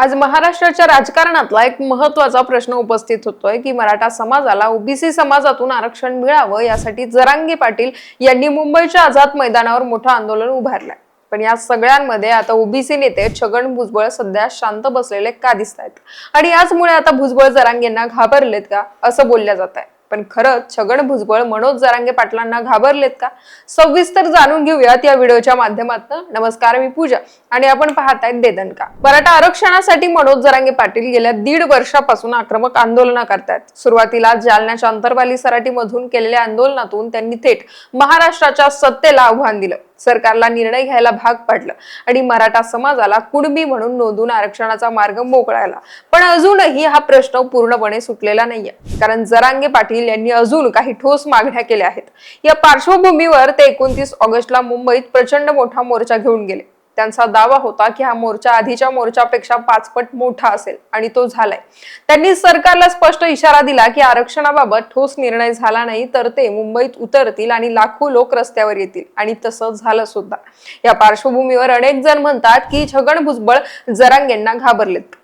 आज महाराष्ट्राच्या राजकारणातला एक महत्त्वाचा प्रश्न उपस्थित होतोय की मराठा समाजाला ओबीसी समाजातून आरक्षण मिळावं यासाठी जरांगे पाटील यांनी मुंबईच्या आझाद मैदानावर मोठं आंदोलन उभारलंय. पण या सगळ्यांमध्ये आता ओबीसी नेते छगन भुजबळ सध्या शांत बसलेले का दिसत आहेत आणि याचमुळे आता भुजबळ जरांगेंना घाबरलेत का? असं बोलल्या जात आहे पण खरंच छगन भुजबळ मनोज जरांगे पाटलांना घाबरलेत का? सविस्तर जाणून घेऊयात या व्हिडिओच्या माध्यमातून. नमस्कार मी पूजा. आणि आपण पाहतायत देदनका मराठा आरक्षणासाठी मनोज जरांगे पाटील गेल्या दीड वर्षापासून आक्रमक आंदोलनं करतायत. सुरुवातीला जालन्याच्या अंतरवाली सराटीमधून केलेल्या आंदोलनातून त्यांनी थेट महाराष्ट्राच्या सत्तेला आव्हान दिलं. सरकारला निर्णय घ्यायला भाग पाडलं. आणि मराठा समाजाला कुणबी म्हणून नोंदून आरक्षणाचा मार्ग मोकळायला. पण अजूनही हा प्रश्न पूर्णपणे सुटलेला नाहीये. कारण जरांगे पाटील यांनी अजून काही ठोस मागण्या केल्या आहेत. या पार्श्वभूमीवर ते एकोणतीस ऑगस्टला मुंबईत प्रचंड मोठा मोर्चा घेऊन गेले. त्यांचा दावा होता की हा मोर्चा आधीच्या मोर्चापेक्षा पाचपट मोठा असेल आणि तो झालाय. त्यांनी सरकारला स्पष्ट इशारा दिला की आरक्षणाबाबत ठोस निर्णय झाला नाही तर ते मुंबईत उतरतील आणि लाखो लोक रस्त्यावर येतील. आणि तसं झालं सुद्धा. या पार्श्वभूमीवर अनेक जण म्हणतात की छगन भुजबळ जरांगेंना घाबरलेत.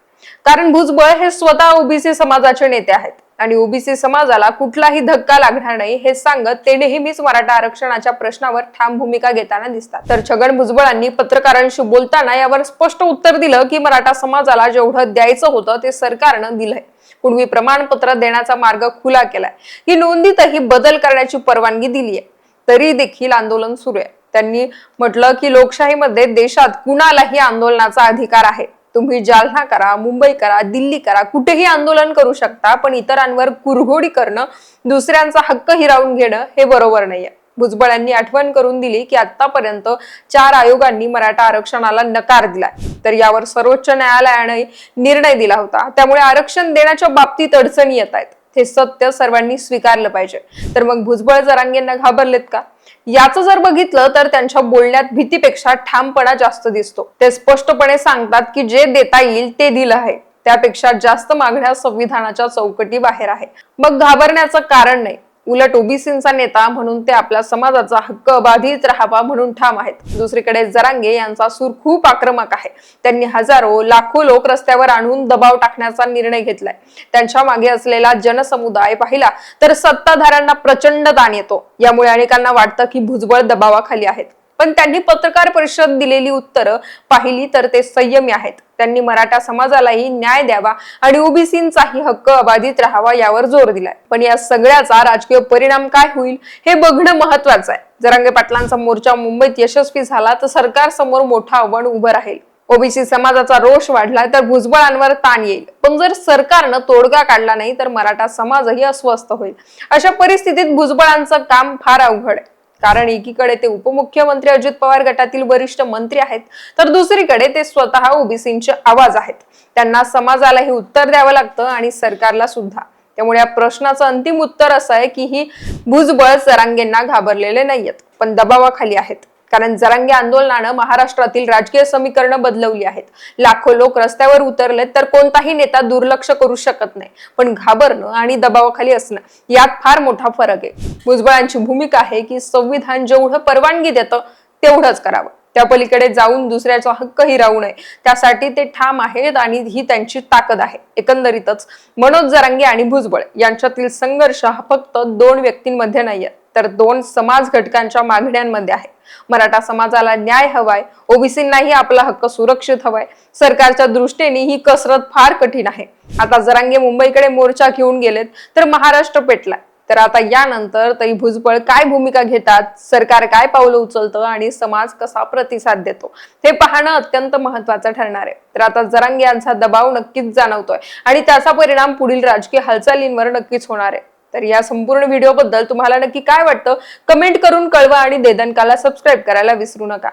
कारण भुजबळ हे स्वतः ओबीसी समाजाचे नेते आहेत. आणि ओबीसी समाजाला कुठलाही धक्का लागणार नाही हे सांगत ते नेहमीच मराठा आरक्षणाच्या प्रश्नावर ठाम भूमिका घेताना दिसतात. तर छगन भुजबळांनी पत्रकारांशी बोलताना यावर स्पष्ट उत्तर दिलं की मराठा समाजाला जेवढं द्यायचं होतं ते सरकारनं दिलंय. पूर्वी प्रमाणपत्र देण्याचा मार्ग खुला केलाय. ही नोंदीतही बदल करण्याची परवानगी दिली आहे तरी देखील आंदोलन सुरू आहे. त्यांनी म्हटलं की लोकशाहीमध्ये देशात कुणालाही आंदोलनाचा अधिकार आहे. तुम्ही जालना करा मुंबई करा दिल्ली करा कुठेही आंदोलन करू शकता पण इतरांवर कुरघोडी करणं दुसऱ्यांचा हक्क हिरावून घेणं हे बरोबर नाहीये. भुजबळ यांनी आठवण करून दिली की आतापर्यंत चार आयोगांनी मराठा आरक्षणाला नकार दिलाय. तर यावर सर्वोच्च न्यायालयाने निर्णय दिला होता. त्यामुळे आरक्षण देण्याच्या बाबतीत अडचणी येत आहेत हे सत्य सर्वांनी स्वीकारलं पाहिजे. तर मग भुजबळ जरांगेंना घाबरलेत का? याचं जर बघितलं तर त्यांच्या बोलण्यात भीतीपेक्षा ठामपणा जास्त दिसतो. ते स्पष्टपणे सांगतात की जे देता येईल ते दिलं आहे. त्यापेक्षा जास्त मागण्या संविधानाच्या चौकटी बाहेर आहे. मग घाबरण्याचं कारण नाही. उलट ओबीसींचा नेता म्हणून ते आपल्या समाजाचा हक्क अबाधित राहावा म्हणून ठाम आहेत. दुसरीकडे जरांगे यांचा सूर खूप आक्रमक आहे. त्यांनी हजारो लाखो लोक रस्त्यावर आणून दबाव टाकण्याचा निर्णय घेतलाय. त्यांच्या मागे असलेला जनसमुदाय पाहिला तर सत्ताधाऱ्यांना प्रचंड ताण येतो. यामुळे अनेकांना वाटतं की भुजबळ दबावाखाली आहेत. पण त्यांनी पत्रकार परिषद दिलेली उत्तरं पाहिली तर ते संयमी आहेत. त्यांनी मराठा समाजालाही न्याय द्यावा आणि ओबीसींचाही हक्क अबाधित राहावा यावर जोर दिलाय. पण या सगळ्याचा राजकीय परिणाम काय होईल हे बघणं महत्वाचं आहे. जरांगे पाटलांचा मोर्चा मुंबईत यशस्वी झाला तर सरकार समोर मोठं आव्हान उभं राहील. ओबीसी समाजाचा रोष वाढला तर भुजबळांवर ताण येईल. पण जर सरकारनं तोडगा काढला नाही तर मराठा समाजही अस्वस्थ होईल. अशा परिस्थितीत भुजबळांचं काम फार अवघड आहे. कारण एकीकडे ते उपमुख्यमंत्री अजित पवार गटातील वरिष्ठ मंत्री आहेत तर दुसरीकडे ते स्वतः ओबीसींचे आवाज आहेत. त्यांना समाजालाही उत्तर द्यावं लागतं आणि सरकारला सुद्धा. त्यामुळे या प्रश्नाचं अंतिम उत्तर असं आहे की ही भुजबळ सरांगेंना घाबरलेले नाहीयेत पण दबावाखाली आहेत. कारण जरांगे आंदोलनानं महाराष्ट्रातील राजकीय समीकरणं बदलवली आहेत. लाखो लोक रस्त्यावर उतरलेत तर कोणताही नेता दुर्लक्ष करू शकत नाही. पण घाबरणं आणि दबावाखाली असणं यात फार मोठा फरक आहे. भुजबळांची भूमिका आहे की संविधान जेवढं परवानगी देतं तेवढंच करावं. त्या पलीकडे जाऊन दुसऱ्याचा हक्क हिरावू नये. त्यासाठी ते ठाम आहेत आणि ही त्यांची ताकद आहे. एकंदरीतच मनोज जरांगे आणि भुजबळ यांच्यातील संघर्ष हा फक्त दोन व्यक्तींमध्ये नाही आहे तर दोन समाज घटकांच्या मागण्यांमध्ये आहे. मराठा समाजाला न्याय हवाय ओबीसींनाही आपला हक्क सुरक्षित हवाय. सरकारच्या दृष्टीने ही कसरत फार कठीण आहे. आता जरांगे मुंबईकडे मोर्चा घेऊन गेलेत तर महाराष्ट्र पेटलाय. तर आता यानंतर तरी भुजबळ काय भूमिका घेतात सरकार काय पावलं उचलतं आणि समाज कसा प्रतिसाद देतो हे पाहणं अत्यंत महत्वाचं ठरणार आहे. तर आता जरांगे यांचा दबाव नक्कीच जाणवतोय आणि त्याचा परिणाम पुढील राजकीय हालचालींवर नक्कीच होणार आहे. तर या संपूर्ण व्हिडिओ बद्दल तुम्हाला नक्की काय वाटतं? कमेंट करून कळवा आणि देदनकाला सबस्क्राईब करायला विसरू नका.